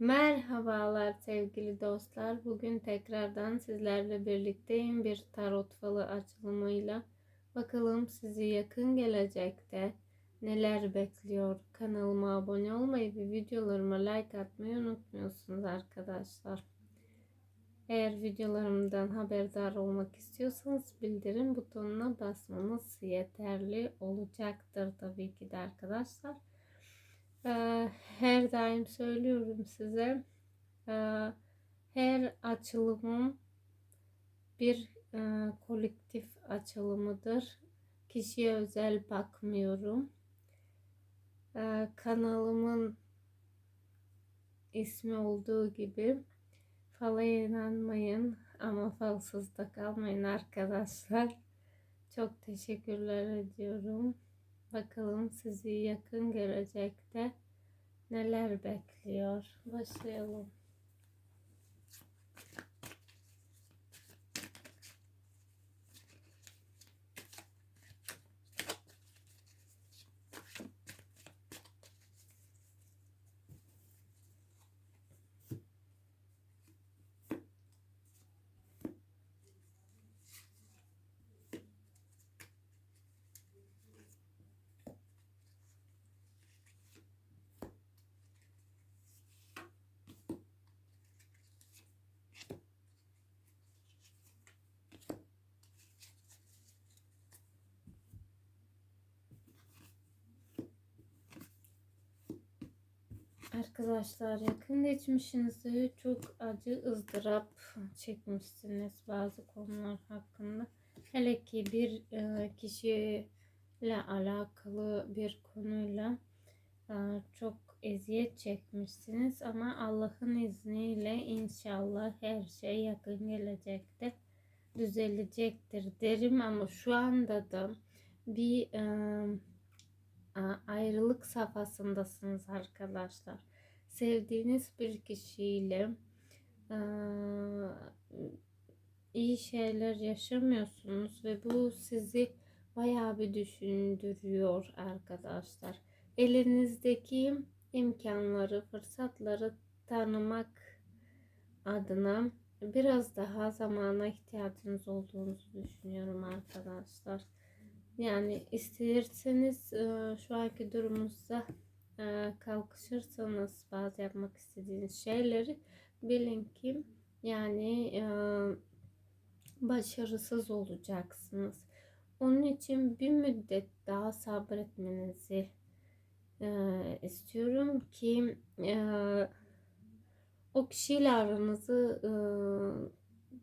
Merhabalar sevgili dostlar. Bugün tekrardan sizlerle birlikteyim bir tarot falı açılımıyla. Bakalım sizi yakın gelecekte neler bekliyor. Kanalıma abone olmayı ve videolarıma like atmayı unutmuyorsunuz arkadaşlar. Eğer videolarımdan haberdar olmak istiyorsanız bildirim butonuna basmanız yeterli olacaktır tabii ki de arkadaşlar. Ee, her daim söylüyorum size ee, her açılımım bir e, kolektif açılımıdır. Kişiye özel bakmıyorum. Ee, kanalımın ismi olduğu gibi fala inanmayın ama falsız da kalmayın arkadaşlar. Çok teşekkürler ediyorum. Bakalım sizi yakın gelecekte neler bekliyor. Başlayalım. Arkadaşlar yakın geçmişinizde çok acı ızdırap çekmişsiniz bazı konular hakkında. Hele ki bir e, kişiyle alakalı bir konuyla e, çok eziyet çekmişsiniz ama Allah'ın izniyle inşallah her şey yakın gelecekte düzelecektir derim ama şu anda da bir e, ayrılık safhasındasınız arkadaşlar. Sevdiğiniz bir kişiyle iyi şeyler yaşamıyorsunuz ve bu sizi bayağı bir düşündürüyor arkadaşlar. Elinizdeki imkanları, fırsatları tanımak adına biraz daha zamana ihtiyacınız olduğunuzu düşünüyorum arkadaşlar. Yani isterseniz şu anki durumunuzda kalkışırsanız bazı yapmak istediğiniz şeyleri bilin ki yani e, başarısız olacaksınız. Onun için bir müddet daha sabretmenizi istiyorum ki o kişiyle aranızı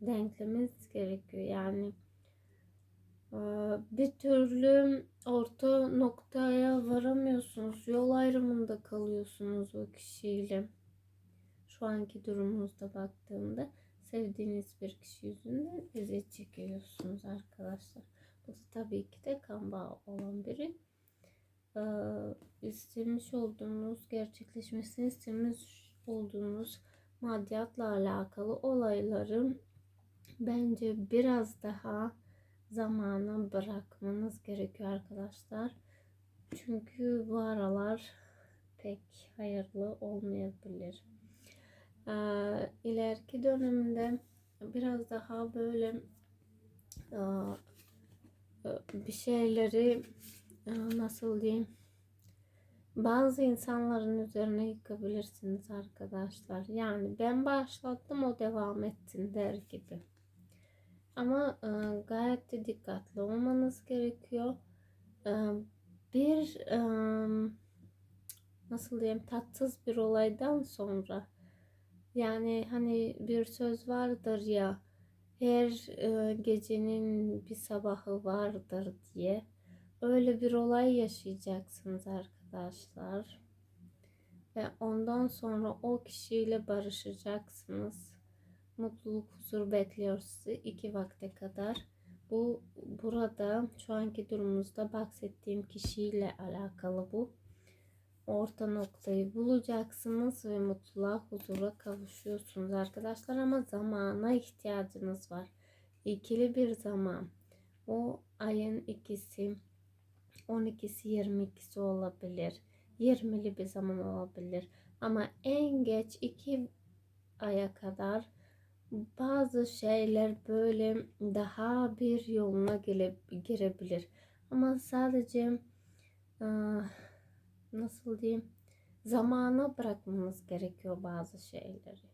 denklemeniz gerekiyor. Yani ee, bir türlü orta noktaya varamıyorsunuz. Yol ayrımında kalıyorsunuz o kişiyle. Şu anki durumunuzda baktığımda sevdiğiniz bir kişi yüzünden eziyet çekiyorsunuz arkadaşlar. Bu da tabii ki de kan bağı olan biri. Ee, istemiş olduğunuz, gerçekleşmesini istemiş olduğunuz maddiyatla alakalı olayların bence biraz daha zamana bırakmanız gerekiyor arkadaşlar. Çünkü bu aralar pek hayırlı olmayabilir. Ee, dönemde biraz daha böyle e, bir şeyleri e, nasıl diyeyim bazı insanların üzerine yıkabilirsiniz arkadaşlar. Yani ben başlattım o devam etsin der gibi. Ama e, gayet de dikkatli olmanız gerekiyor. E, bir e, nasıl diyeyim tatsız bir olaydan sonra yani hani bir söz vardır ya her e, gecenin bir sabahı vardır diye öyle bir olay yaşayacaksınız arkadaşlar ve ondan sonra o kişiyle barışacaksınız mutluluk, huzur bekliyor sizi iki vakte kadar. Bu burada şu anki durumunuzda bahsettiğim kişiyle alakalı bu. Orta noktayı bulacaksınız ve mutluluğa, huzura kavuşuyorsunuz arkadaşlar ama zamana ihtiyacınız var. İkili bir zaman. O ayın ikisi, 12'si 22'si olabilir. 20'li bir zaman olabilir. Ama en geç iki aya kadar bazı şeyler böyle daha bir yoluna gele, girebilir. Ama sadece nasıl diyeyim zamana bırakmamız gerekiyor bazı şeyleri.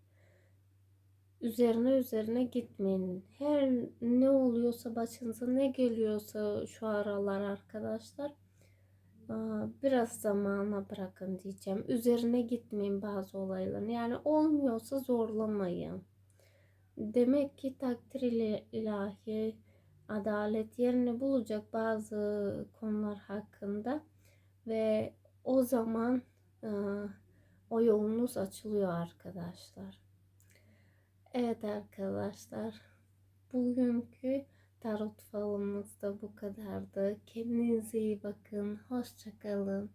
Üzerine üzerine gitmeyin. Her ne oluyorsa başınıza ne geliyorsa şu aralar arkadaşlar biraz zamana bırakın diyeceğim. Üzerine gitmeyin bazı olayların. Yani olmuyorsa zorlamayın. Demek ki takdir ile ilahi adalet yerini bulacak bazı konular hakkında ve o zaman e, o yolunuz açılıyor arkadaşlar. Evet arkadaşlar bugünkü tarot falımız da bu kadardı. Kendinize iyi bakın. Hoşçakalın.